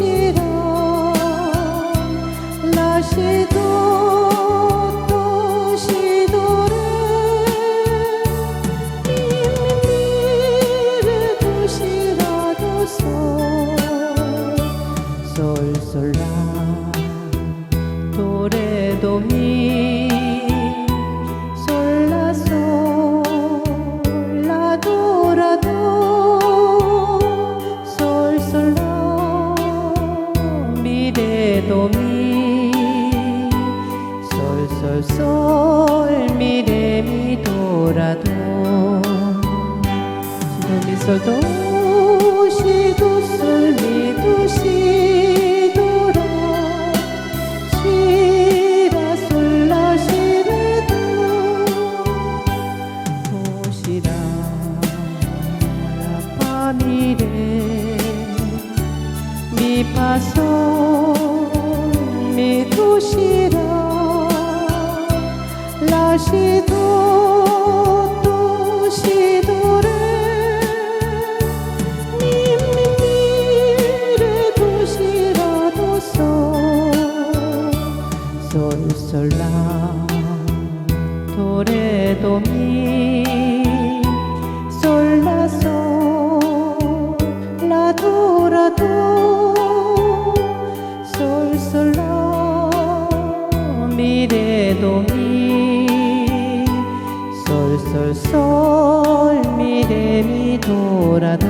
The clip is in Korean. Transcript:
미도시라 라시도 도시도레 미미미레 도시라도 솔 솔솔라 도레도미 솔라솔라 도라도 도미 솔솔솔 미레미도라도 도미 솔도 시도 솔 미도 시도라 시라 솔라 시레도 도시라 라파미레 미파솔 시도 도시도레 미미미레 도시라도 솔 솔솔라 도레도미 솔라솔 라도라도 솔솔라 미레도미 솔솔솔 미레미도라도